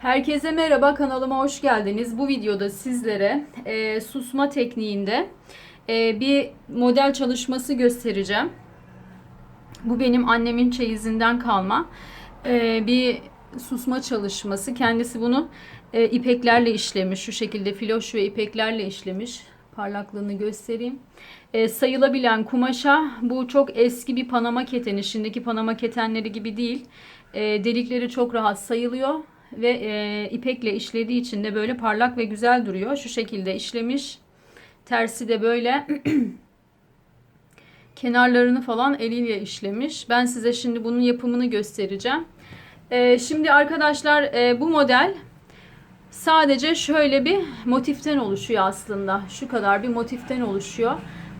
Herkese merhaba kanalıma hoş geldiniz. Bu videoda sizlere e, susma tekniğinde e, bir model çalışması göstereceğim. Bu benim annemin çeyizinden kalma e, bir susma çalışması. Kendisi bunu e, ipeklerle işlemiş. Şu şekilde filoş ve ipeklerle işlemiş. Parlaklığını göstereyim. E, sayılabilen kumaşa bu çok eski bir panama keteni. Şimdiki panama ketenleri gibi değil. E, delikleri çok rahat sayılıyor ve e, ipekle işlediği için de böyle parlak ve güzel duruyor. Şu şekilde işlemiş. Tersi de böyle kenarlarını falan eliyle işlemiş. Ben size şimdi bunun yapımını göstereceğim. E, şimdi arkadaşlar e, bu model sadece şöyle bir motiften oluşuyor aslında. Şu kadar bir motiften oluşuyor.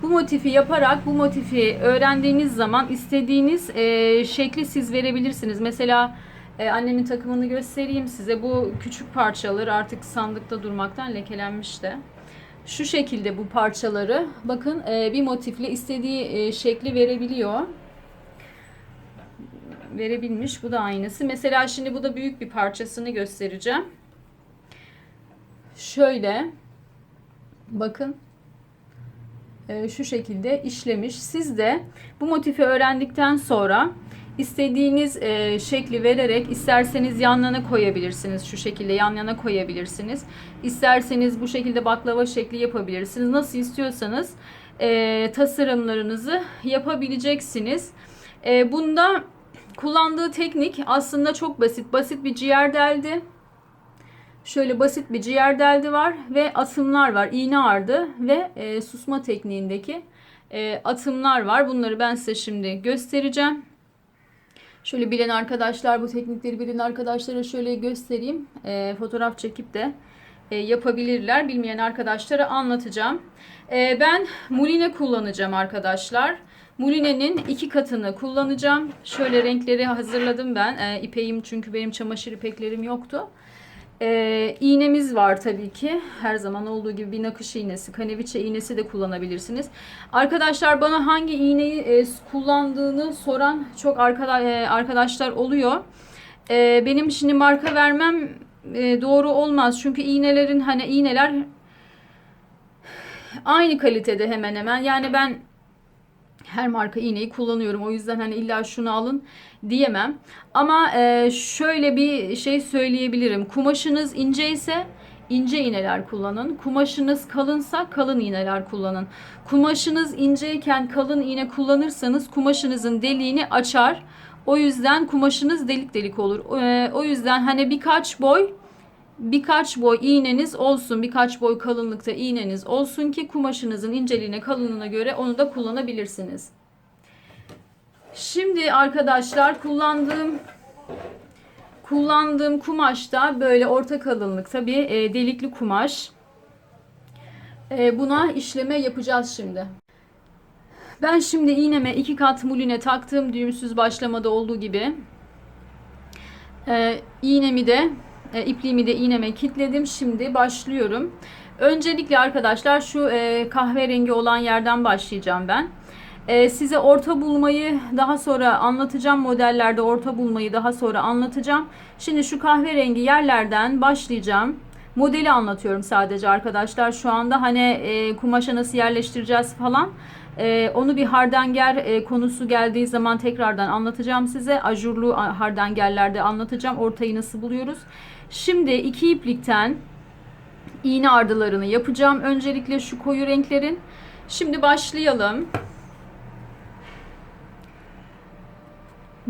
Bu motifi yaparak bu motifi öğrendiğiniz zaman istediğiniz e, şekli siz verebilirsiniz. Mesela e, annemin takımını göstereyim size. Bu küçük parçaları artık sandıkta durmaktan lekelenmiş de. Şu şekilde bu parçaları bakın e, bir motifle istediği e, şekli verebiliyor. Verebilmiş. Bu da aynısı. Mesela şimdi bu da büyük bir parçasını göstereceğim. Şöyle bakın e, şu şekilde işlemiş. Siz de bu motifi öğrendikten sonra istediğiniz e, şekli vererek isterseniz yan yana koyabilirsiniz. Şu şekilde yan yana koyabilirsiniz. İsterseniz bu şekilde baklava şekli yapabilirsiniz. Nasıl istiyorsanız e, tasarımlarınızı yapabileceksiniz. E, bunda kullandığı teknik aslında çok basit. Basit bir ciğer deldi. Şöyle basit bir ciğer deldi var ve atımlar var. İğne ardı ve e, susma tekniğindeki e, atımlar var. Bunları ben size şimdi göstereceğim. Şöyle bilen arkadaşlar bu teknikleri bilen arkadaşlara şöyle göstereyim. E, fotoğraf çekip de e, yapabilirler. Bilmeyen arkadaşlara anlatacağım. E, ben muline kullanacağım arkadaşlar. Mulinenin iki katını kullanacağım. Şöyle renkleri hazırladım ben. E, ipeğim çünkü benim çamaşır ipeklerim yoktu. Ee, iğnemiz var tabii ki. Her zaman olduğu gibi bir nakış iğnesi, kaneviçe iğnesi de kullanabilirsiniz. Arkadaşlar bana hangi iğneyi e, kullandığını soran çok arkada, e, arkadaşlar oluyor. E, benim şimdi marka vermem e, doğru olmaz. Çünkü iğnelerin hani iğneler aynı kalitede hemen hemen. Yani ben her marka iğneyi kullanıyorum. O yüzden hani illa şunu alın diyemem. Ama e, şöyle bir şey söyleyebilirim. Kumaşınız ince ise ince iğneler kullanın. Kumaşınız kalınsa kalın iğneler kullanın. Kumaşınız inceyken kalın iğne kullanırsanız kumaşınızın deliğini açar. O yüzden kumaşınız delik delik olur. E, o yüzden hani birkaç boy birkaç boy iğneniz olsun, birkaç boy kalınlıkta iğneniz olsun ki kumaşınızın inceliğine, kalınlığına göre onu da kullanabilirsiniz. Şimdi arkadaşlar kullandığım kullandığım kumaş da böyle orta kalınlıkta bir e, delikli kumaş. E, buna işleme yapacağız şimdi. Ben şimdi iğneme iki kat muline taktım düğümsüz başlamada olduğu gibi. E, iğnemi de e, ipliğimi de iğneme kilitledim. Şimdi başlıyorum. Öncelikle arkadaşlar şu e, kahverengi olan yerden başlayacağım ben. E, size orta bulmayı daha sonra anlatacağım. Modellerde orta bulmayı daha sonra anlatacağım. Şimdi şu kahverengi yerlerden başlayacağım. Modeli anlatıyorum sadece arkadaşlar. Şu anda hani e, kumaşa nasıl yerleştireceğiz falan. E, onu bir hardanger e, konusu geldiği zaman tekrardan anlatacağım size. Ajurlu hardangerlerde anlatacağım. Ortayı nasıl buluyoruz. Şimdi iki iplikten iğne ardılarını yapacağım. Öncelikle şu koyu renklerin. Şimdi başlayalım.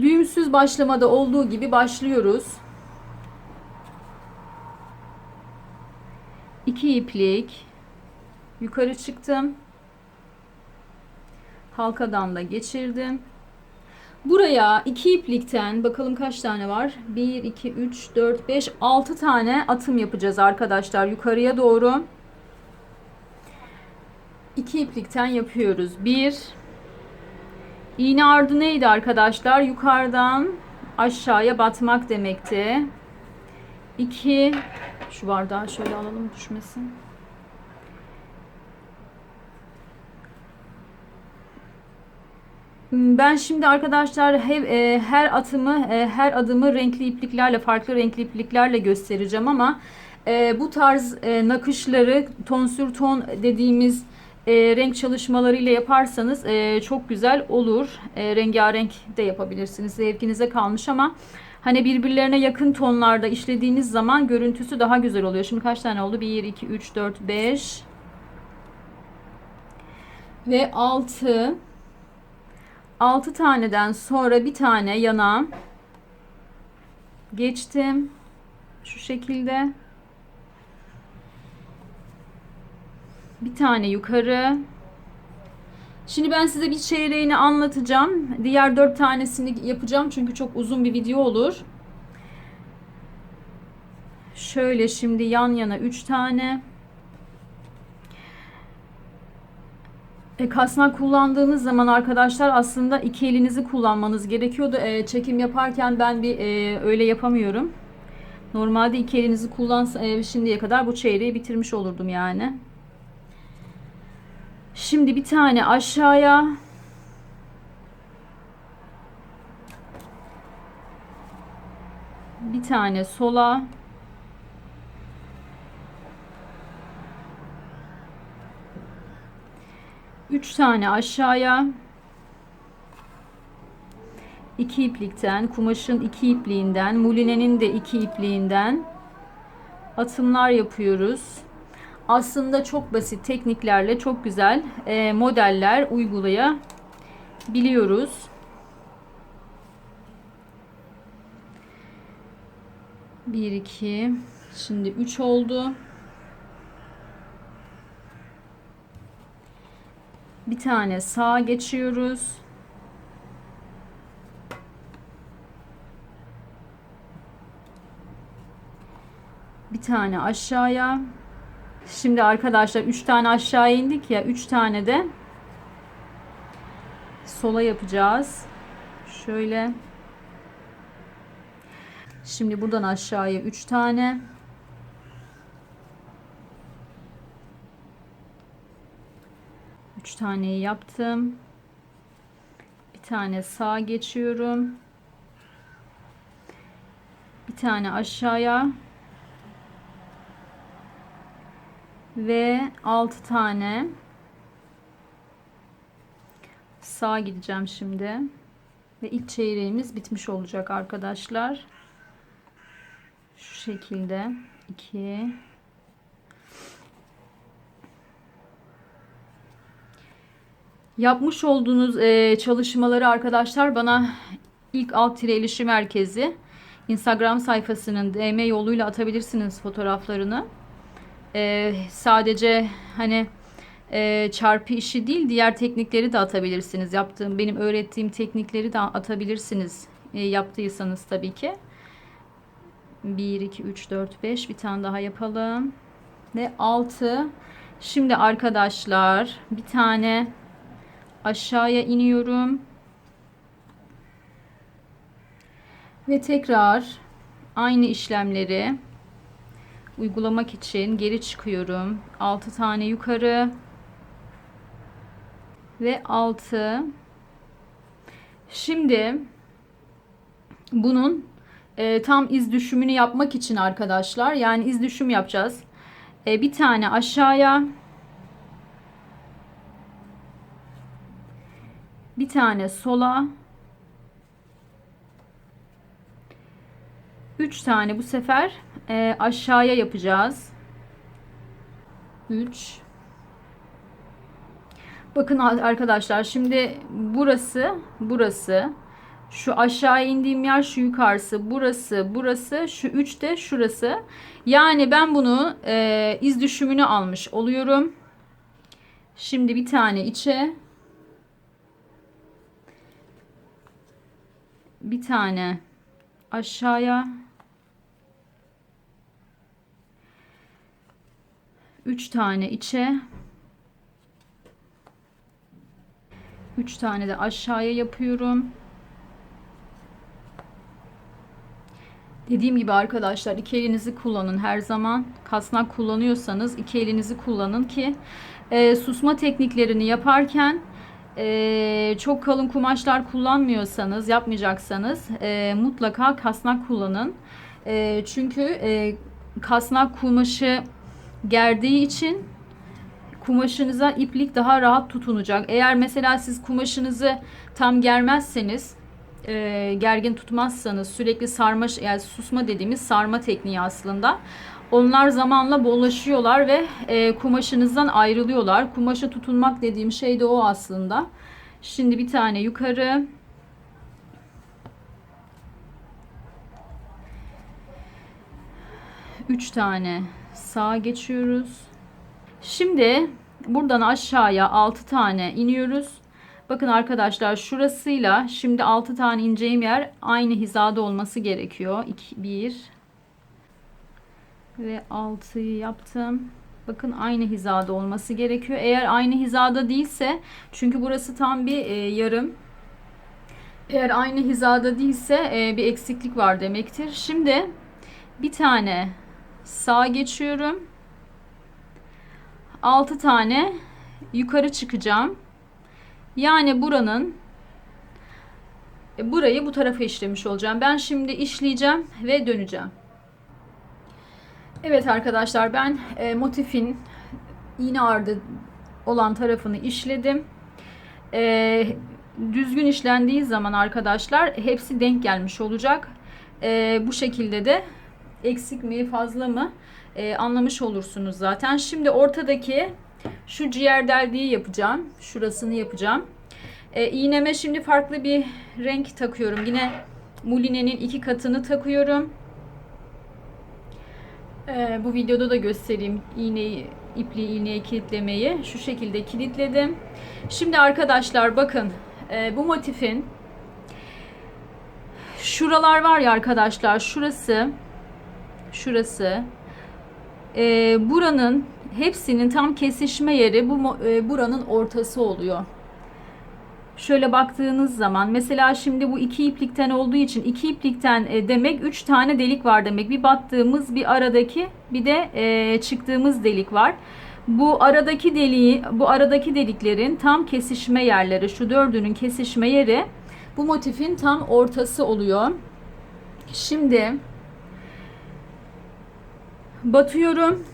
Düğümsüz başlamada olduğu gibi başlıyoruz. İki iplik yukarı çıktım. Halkadan da geçirdim. Buraya iki iplikten bakalım kaç tane var? 1, 2, 3, 4, 5, 6 tane atım yapacağız arkadaşlar yukarıya doğru. İki iplikten yapıyoruz. 1 İğne ardı neydi arkadaşlar? Yukarıdan aşağıya batmak demekti. 2 Şu bardağı şöyle alalım düşmesin. Ben şimdi arkadaşlar he- e, her atımı, e, her adımı renkli ipliklerle, farklı renkli ipliklerle göstereceğim ama e, bu tarz e, nakışları ton sür ton dediğimiz e, renk çalışmalarıyla yaparsanız e, çok güzel olur. E, rengarenk de yapabilirsiniz. Zevkinize kalmış ama hani birbirlerine yakın tonlarda işlediğiniz zaman görüntüsü daha güzel oluyor. Şimdi kaç tane oldu? 1, 2, 3, 4, 5 ve 6 6 taneden sonra bir tane yana geçtim. Şu şekilde. Bir tane yukarı. Şimdi ben size bir çeyreğini anlatacağım. Diğer dört tanesini yapacağım çünkü çok uzun bir video olur. Şöyle şimdi yan yana üç tane. E, kasnak kullandığınız zaman arkadaşlar aslında iki elinizi kullanmanız gerekiyordu. E, çekim yaparken ben bir e, öyle yapamıyorum. Normalde iki elinizi kullan e, şimdiye kadar bu çeyreği bitirmiş olurdum yani. Şimdi bir tane aşağıya bir tane sola üç tane aşağıya iki iplikten kumaşın iki ipliğinden mulinenin de iki ipliğinden atımlar yapıyoruz aslında çok basit tekniklerle çok güzel e, modeller uygulayabiliyoruz. Bir iki şimdi üç oldu. Bir tane sağa geçiyoruz. Bir tane aşağıya. Şimdi arkadaşlar 3 tane aşağı indik ya 3 tane de sola yapacağız. Şöyle. Şimdi buradan aşağıya 3 tane. Taneyi yaptım. Bir tane sağa geçiyorum. Bir tane aşağıya. ve 6 tane sağa gideceğim şimdi ve ilk çeyreğimiz bitmiş olacak arkadaşlar şu şekilde 2 yapmış olduğunuz e, çalışmaları arkadaşlar bana ilk alt tire ilişki merkezi Instagram sayfasının DM yoluyla atabilirsiniz fotoğraflarını e, sadece hani e, çarpı işi değil diğer teknikleri de atabilirsiniz. Yaptığım benim öğrettiğim teknikleri de atabilirsiniz. E, yaptıysanız tabii ki. 1 2 3 4 5 bir tane daha yapalım. Ve 6 Şimdi arkadaşlar bir tane aşağıya iniyorum. Ve tekrar aynı işlemleri uygulamak için geri çıkıyorum. 6 tane yukarı ve 6 şimdi bunun e, tam iz düşümünü yapmak için arkadaşlar yani iz düşüm yapacağız. E, bir tane aşağıya bir tane sola 3 tane bu sefer e, aşağıya yapacağız. 3 Bakın arkadaşlar şimdi burası burası şu aşağı indiğim yer şu yukarısı burası burası şu 3 de şurası. Yani ben bunu e, iz düşümünü almış oluyorum. Şimdi bir tane içe bir tane aşağıya 3 tane içe 3 tane de aşağıya yapıyorum. Dediğim gibi arkadaşlar iki elinizi kullanın her zaman. Kasnak kullanıyorsanız iki elinizi kullanın ki e, susma tekniklerini yaparken e, çok kalın kumaşlar kullanmıyorsanız, yapmayacaksanız e, mutlaka kasnak kullanın. E, çünkü e, kasnak kumaşı gerdiği için kumaşınıza iplik daha rahat tutunacak. Eğer mesela siz kumaşınızı tam germezseniz, e, gergin tutmazsanız sürekli sarma yani susma dediğimiz sarma tekniği aslında. Onlar zamanla bollaşıyorlar ve e, kumaşınızdan ayrılıyorlar. Kumaşa tutunmak dediğim şey de o aslında. Şimdi bir tane yukarı. Üç tane sağa geçiyoruz. Şimdi buradan aşağıya 6 tane iniyoruz. Bakın arkadaşlar şurasıyla şimdi 6 tane ineceğim yer aynı hizada olması gerekiyor. 2 1 ve 6'yı yaptım. Bakın aynı hizada olması gerekiyor. Eğer aynı hizada değilse çünkü burası tam bir e, yarım. Eğer aynı hizada değilse e, bir eksiklik var demektir. Şimdi bir tane sağa geçiyorum. 6 tane yukarı çıkacağım. Yani buranın e, burayı bu tarafa işlemiş olacağım. Ben şimdi işleyeceğim ve döneceğim. Evet arkadaşlar ben e, motifin iğne ardı olan tarafını işledim. E, düzgün işlendiği zaman arkadaşlar hepsi denk gelmiş olacak. E, bu şekilde de eksik mi fazla mı e, anlamış olursunuz zaten. Şimdi ortadaki şu ciğer deldiği yapacağım. Şurasını yapacağım. E, iğneme şimdi farklı bir renk takıyorum. Yine mulinenin iki katını takıyorum. E, bu videoda da göstereyim iğneyi, ipliği iğneye kilitlemeyi. Şu şekilde kilitledim. Şimdi arkadaşlar bakın e, bu motifin şuralar var ya arkadaşlar şurası şurası e, buranın hepsinin tam kesişme yeri bu e, buranın ortası oluyor. Şöyle baktığınız zaman mesela şimdi bu iki iplikten olduğu için iki iplikten e, demek üç tane delik var demek. Bir battığımız bir aradaki bir de e, çıktığımız delik var. Bu aradaki deliği bu aradaki deliklerin tam kesişme yerleri şu dördünün kesişme yeri bu motifin tam ortası oluyor. Şimdi batıyorum.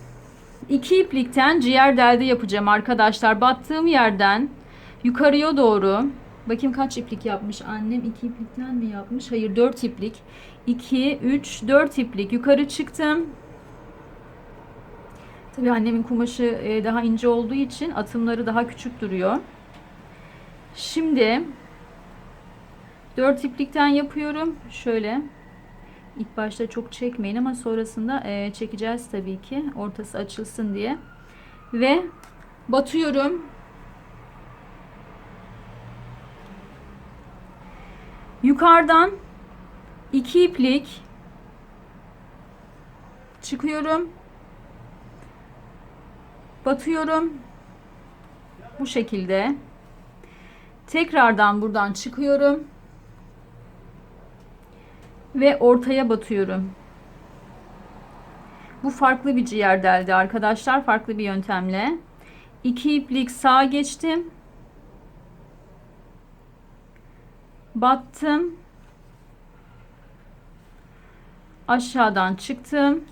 İki iplikten ciğer delde yapacağım arkadaşlar. Battığım yerden yukarıya doğru. Bakayım kaç iplik yapmış annem. İki iplikten mi yapmış? Hayır dört iplik. 2 3 4 iplik. Yukarı çıktım. Tabi annemin kumaşı e, daha ince olduğu için atımları daha küçük duruyor. Şimdi 4 iplikten yapıyorum. Şöyle. İlk başta çok çekmeyin ama sonrasında e, çekeceğiz tabii ki. Ortası açılsın diye. Ve batıyorum Yukarıdan iki iplik çıkıyorum. Batıyorum. Bu şekilde. Tekrardan buradan çıkıyorum. Ve ortaya batıyorum. Bu farklı bir ciğer deldi arkadaşlar. Farklı bir yöntemle. İki iplik sağa geçtim. Battım. Aşağıdan çıktım.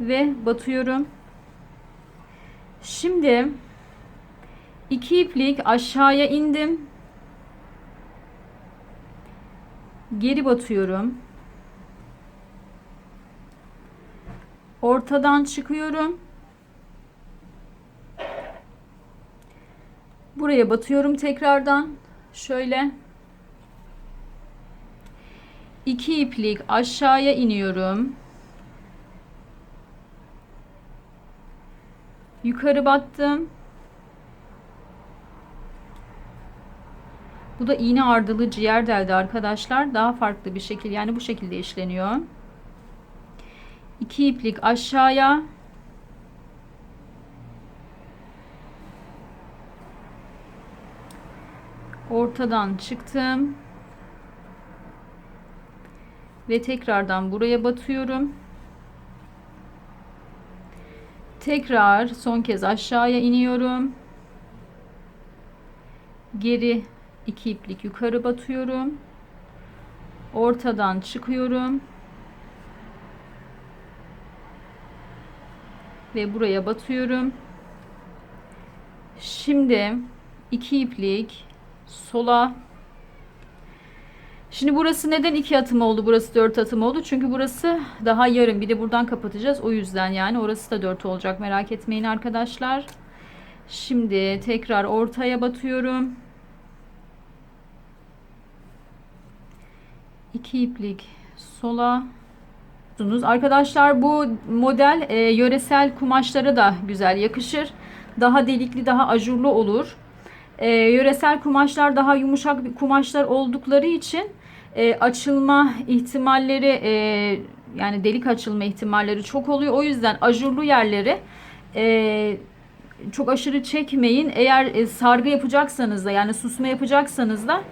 Ve batıyorum. Şimdi iki iplik aşağıya indim. Geri batıyorum. Ortadan çıkıyorum. Buraya batıyorum tekrardan. Şöyle. iki iplik aşağıya iniyorum. Yukarı battım. Bu da iğne ardılı ciğer deldi arkadaşlar. Daha farklı bir şekil yani bu şekilde işleniyor. İki iplik aşağıya ortadan çıktım ve tekrardan buraya batıyorum tekrar son kez aşağıya iniyorum Geri iki iplik yukarı batıyorum. Ortadan çıkıyorum. Ve buraya batıyorum. Şimdi iki iplik sola Şimdi burası neden iki atım oldu? Burası dört atım oldu. Çünkü burası daha yarım. Bir de buradan kapatacağız. O yüzden yani orası da dört olacak. Merak etmeyin arkadaşlar. Şimdi tekrar ortaya batıyorum. İki iplik sola. Arkadaşlar bu model e, yöresel kumaşlara da güzel yakışır. Daha delikli, daha ajurlu olur. E, yöresel kumaşlar daha yumuşak kumaşlar oldukları için e, açılma ihtimalleri e, yani delik açılma ihtimalleri çok oluyor. O yüzden ajurlu yerleri e, çok aşırı çekmeyin. Eğer e, sargı yapacaksanız da yani susma yapacaksanız da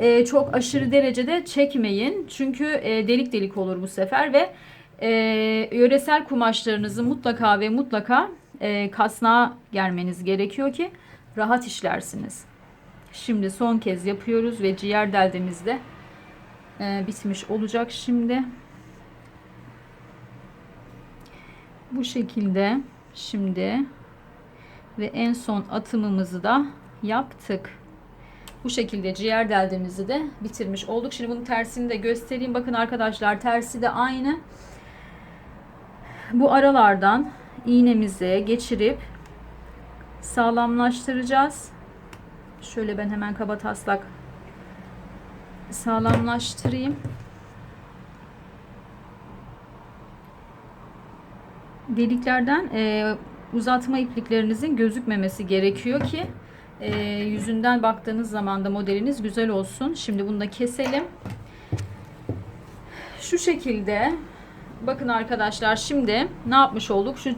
e, çok aşırı derecede çekmeyin. Çünkü e, delik delik olur bu sefer ve e, yöresel kumaşlarınızı mutlaka ve mutlaka e, kasnağa germeniz gerekiyor ki rahat işlersiniz. Şimdi son kez yapıyoruz ve ciğer deldemizde e, bitmiş olacak şimdi. Bu şekilde şimdi ve en son atımımızı da yaptık. Bu şekilde ciğer deldemizi de bitirmiş olduk. Şimdi bunun tersini de göstereyim. Bakın arkadaşlar tersi de aynı. Bu aralardan iğnemizi geçirip sağlamlaştıracağız. Şöyle ben hemen kaba taslak sağlamlaştırayım. Deliklerden e, uzatma ipliklerinizin gözükmemesi gerekiyor ki e, yüzünden baktığınız zaman da modeliniz güzel olsun. Şimdi bunu da keselim. Şu şekilde bakın arkadaşlar şimdi ne yapmış olduk? Şu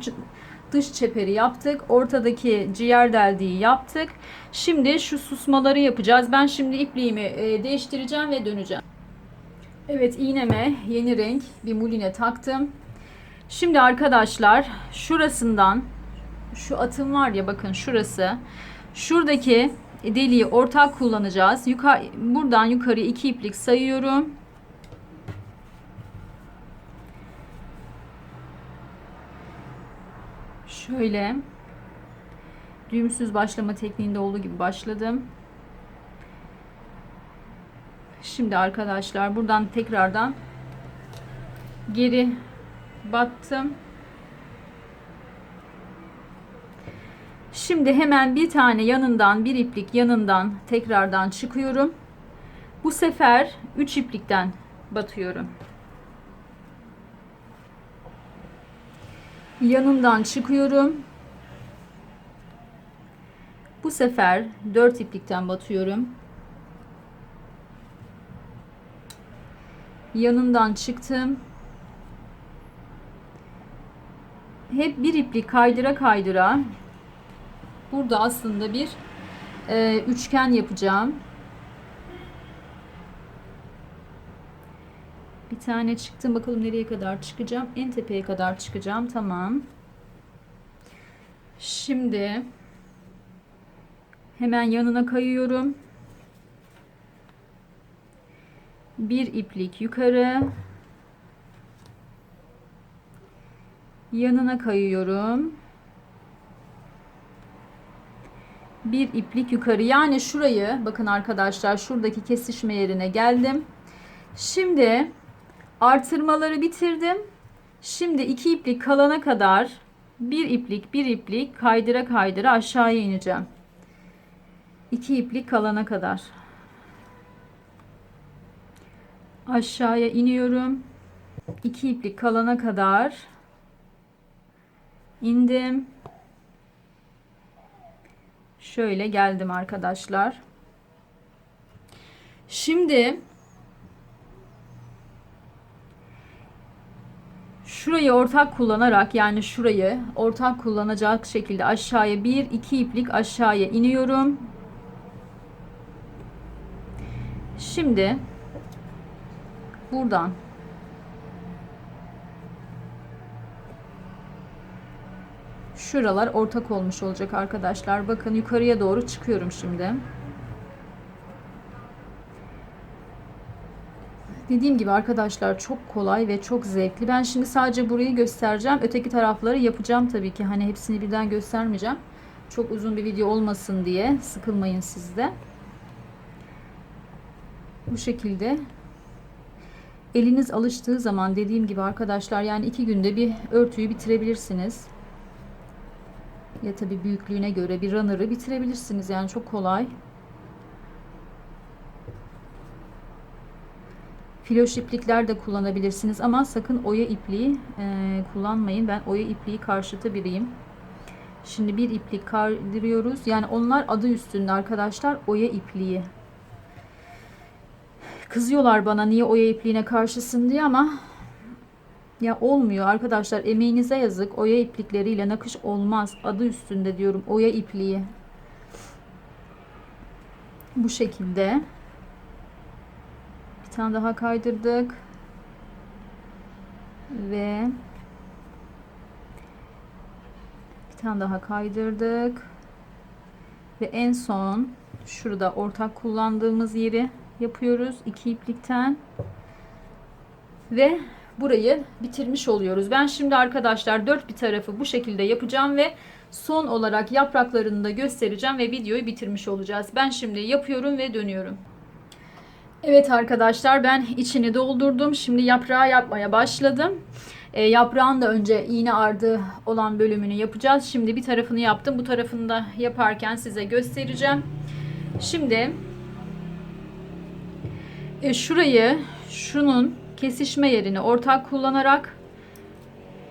dış çeperi yaptık. Ortadaki ciğer deldiği yaptık. Şimdi şu susmaları yapacağız. Ben şimdi ipliğimi e, değiştireceğim ve döneceğim. Evet iğneme yeni renk bir muline taktım. Şimdi arkadaşlar şurasından şu atım var ya bakın şurası. Şuradaki deliği ortak kullanacağız. Yukarı, buradan yukarı iki iplik sayıyorum. Şöyle düğümsüz başlama tekniğinde olduğu gibi başladım. Şimdi arkadaşlar buradan tekrardan geri battım. Şimdi hemen bir tane yanından bir iplik yanından tekrardan çıkıyorum. Bu sefer 3 iplikten batıyorum. Yanından çıkıyorum. Bu sefer 4 iplikten batıyorum. Yanından çıktım. Hep bir iplik kaydıra kaydıra burada aslında bir e, üçgen yapacağım. Bir tane çıktım. Bakalım nereye kadar çıkacağım. En tepeye kadar çıkacağım. Tamam. Şimdi hemen yanına kayıyorum. Bir iplik yukarı. Yanına kayıyorum. Bir iplik yukarı. Yani şurayı bakın arkadaşlar şuradaki kesişme yerine geldim. Şimdi Artırmaları bitirdim. Şimdi iki iplik kalana kadar bir iplik bir iplik kaydıra kaydıra aşağıya ineceğim. İki iplik kalana kadar. Aşağıya iniyorum. İki iplik kalana kadar indim. Şöyle geldim arkadaşlar. Şimdi Şurayı ortak kullanarak yani şurayı ortak kullanacak şekilde aşağıya bir iki iplik aşağıya iniyorum. Şimdi buradan şuralar ortak olmuş olacak arkadaşlar. Bakın yukarıya doğru çıkıyorum şimdi. Dediğim gibi arkadaşlar çok kolay ve çok zevkli. Ben şimdi sadece burayı göstereceğim. Öteki tarafları yapacağım tabii ki. Hani hepsini birden göstermeyeceğim. Çok uzun bir video olmasın diye. Sıkılmayın siz de. Bu şekilde. Eliniz alıştığı zaman dediğim gibi arkadaşlar yani iki günde bir örtüyü bitirebilirsiniz. Ya tabii büyüklüğüne göre bir runner'ı bitirebilirsiniz. Yani çok kolay. Filoş iplikler de kullanabilirsiniz ama sakın oya ipliği e, kullanmayın. Ben oya ipliği karşıtı biriyim. Şimdi bir iplik kaydırıyoruz. Yani onlar adı üstünde arkadaşlar oya ipliği. Kızıyorlar bana niye oya ipliğine karşısın diye ama ya olmuyor arkadaşlar emeğinize yazık. Oya iplikleriyle nakış olmaz. Adı üstünde diyorum oya ipliği. Bu şekilde. Bir tane daha kaydırdık. Ve bir tane daha kaydırdık. Ve en son şurada ortak kullandığımız yeri yapıyoruz. iki iplikten. Ve burayı bitirmiş oluyoruz. Ben şimdi arkadaşlar dört bir tarafı bu şekilde yapacağım ve son olarak yapraklarını da göstereceğim ve videoyu bitirmiş olacağız. Ben şimdi yapıyorum ve dönüyorum. Evet arkadaşlar ben içini doldurdum. Şimdi yaprağı yapmaya başladım. E, yaprağın da önce iğne ardı olan bölümünü yapacağız. Şimdi bir tarafını yaptım. Bu tarafını da yaparken size göstereceğim. Şimdi e, şurayı şunun kesişme yerini ortak kullanarak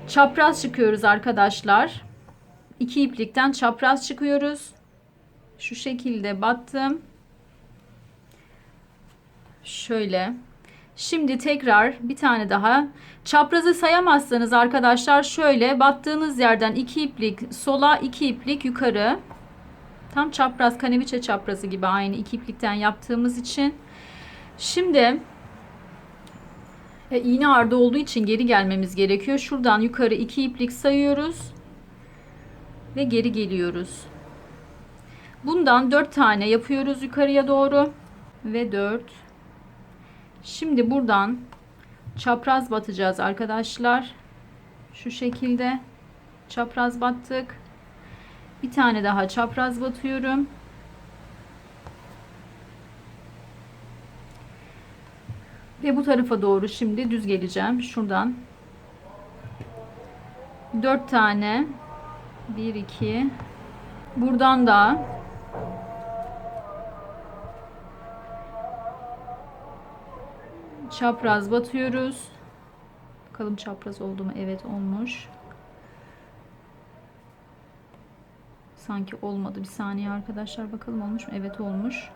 çapraz çıkıyoruz arkadaşlar. İki iplikten çapraz çıkıyoruz. Şu şekilde battım. Şöyle. Şimdi tekrar bir tane daha. Çaprazı sayamazsanız arkadaşlar şöyle battığınız yerden iki iplik sola iki iplik yukarı. Tam çapraz kaneviçe çaprazı gibi aynı iki iplikten yaptığımız için. Şimdi e, iğne ardı olduğu için geri gelmemiz gerekiyor. Şuradan yukarı iki iplik sayıyoruz. Ve geri geliyoruz. Bundan dört tane yapıyoruz yukarıya doğru. Ve dört. Şimdi buradan çapraz batacağız arkadaşlar. Şu şekilde çapraz battık. Bir tane daha çapraz batıyorum. Ve bu tarafa doğru şimdi düz geleceğim. Şuradan. 4 tane. 1 2 Buradan da çapraz batıyoruz. Bakalım çapraz oldu mu? Evet olmuş. Sanki olmadı. Bir saniye arkadaşlar bakalım olmuş mu? Evet olmuş.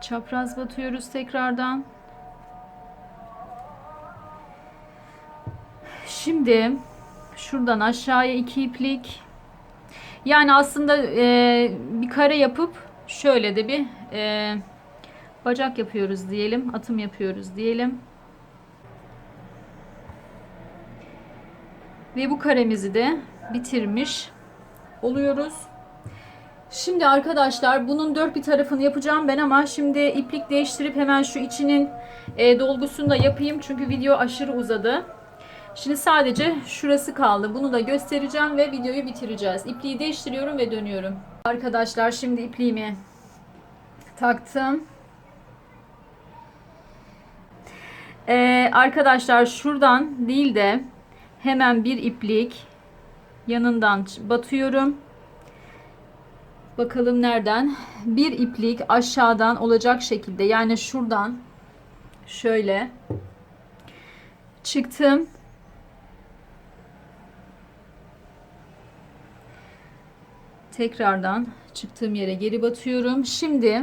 Çapraz batıyoruz tekrardan. Şimdi şuradan aşağıya iki iplik. Yani aslında e, bir kare yapıp şöyle de bir e, bacak yapıyoruz diyelim. Atım yapıyoruz diyelim. Ve bu karemizi de bitirmiş oluyoruz. Şimdi arkadaşlar bunun dört bir tarafını yapacağım ben ama şimdi iplik değiştirip hemen şu içinin e, dolgusunu da yapayım. Çünkü video aşırı uzadı. Şimdi sadece şurası kaldı. Bunu da göstereceğim ve videoyu bitireceğiz. İpliği değiştiriyorum ve dönüyorum. Arkadaşlar şimdi ipliğimi taktım. Ee, arkadaşlar şuradan değil de hemen bir iplik yanından batıyorum. Bakalım nereden? Bir iplik aşağıdan olacak şekilde yani şuradan şöyle çıktım. Tekrardan çıktığım yere geri batıyorum. Şimdi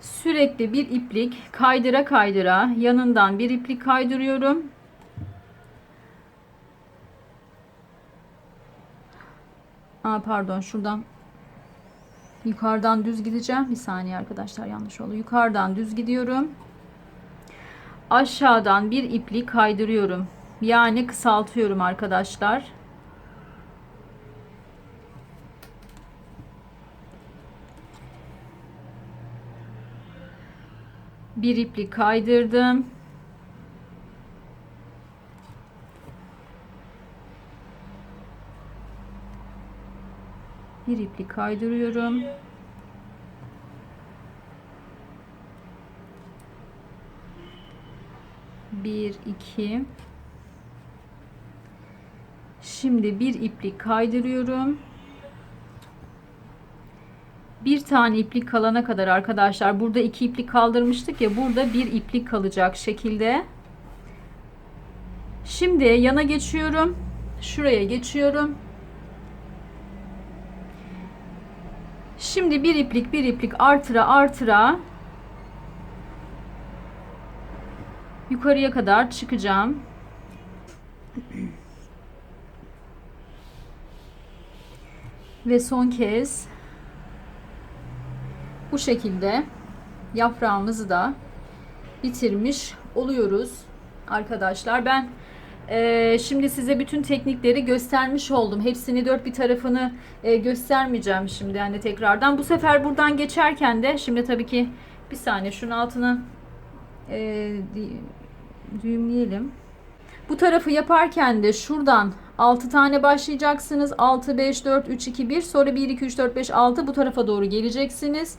sürekli bir iplik kaydıra kaydıra yanından bir iplik kaydırıyorum. Aa, pardon şuradan yukarıdan düz gideceğim. Bir saniye arkadaşlar yanlış oldu. Yukarıdan düz gidiyorum. Aşağıdan bir iplik kaydırıyorum. Yani kısaltıyorum arkadaşlar. Bir iplik kaydırdım. Bir iplik kaydırıyorum. Bir, iki. Şimdi bir iplik kaydırıyorum. Tane iplik kalana kadar arkadaşlar burada iki iplik kaldırmıştık ya burada bir iplik kalacak şekilde. Şimdi yana geçiyorum. Şuraya geçiyorum. Şimdi bir iplik bir iplik artıra artıra yukarıya kadar çıkacağım. Ve son kez bu şekilde yaprağımızı da bitirmiş oluyoruz arkadaşlar. Ben e, şimdi size bütün teknikleri göstermiş oldum. Hepsini dört bir tarafını e, göstermeyeceğim şimdi yani tekrardan. Bu sefer buradan geçerken de şimdi tabii ki bir saniye şunun altını e, düğümleyelim. Bu tarafı yaparken de şuradan 6 tane başlayacaksınız. 6, 5, 4, 3, 2, 1. Sonra 1, 2, 3, 4, 5, 6 bu tarafa doğru geleceksiniz.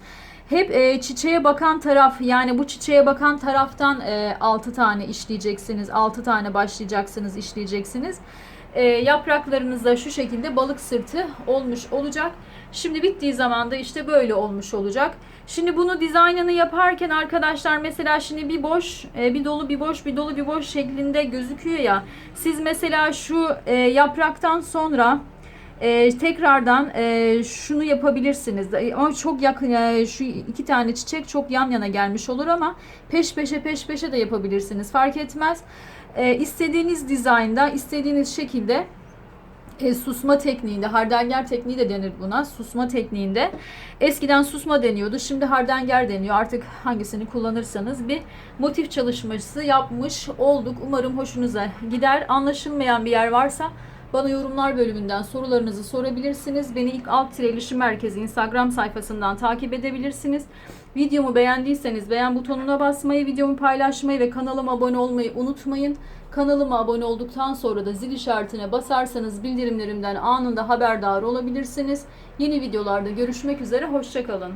Hep e, çiçeğe bakan taraf yani bu çiçeğe bakan taraftan e, 6 tane işleyeceksiniz. 6 tane başlayacaksınız işleyeceksiniz. E, yapraklarınız da şu şekilde balık sırtı olmuş olacak. Şimdi bittiği zaman da işte böyle olmuş olacak. Şimdi bunu dizaynını yaparken arkadaşlar mesela şimdi bir boş, e, bir dolu, bir boş, bir dolu, bir boş şeklinde gözüküyor ya. Siz mesela şu e, yapraktan sonra e, tekrardan şunu yapabilirsiniz. Ama çok yakın şu iki tane çiçek çok yan yana gelmiş olur ama peş peşe peş peşe de yapabilirsiniz. Fark etmez. E, istediğiniz dizaynda, istediğiniz şekilde e, susma tekniğinde, hardanger tekniği de denir buna. Susma tekniğinde. Eskiden susma deniyordu. Şimdi hardanger deniyor. Artık hangisini kullanırsanız bir motif çalışması yapmış olduk. Umarım hoşunuza gider. Anlaşılmayan bir yer varsa bana yorumlar bölümünden sorularınızı sorabilirsiniz. Beni ilk alt tire iletişim merkezi Instagram sayfasından takip edebilirsiniz. Videomu beğendiyseniz beğen butonuna basmayı, videomu paylaşmayı ve kanalıma abone olmayı unutmayın. Kanalıma abone olduktan sonra da zil işaretine basarsanız bildirimlerimden anında haberdar olabilirsiniz. Yeni videolarda görüşmek üzere, hoşçakalın.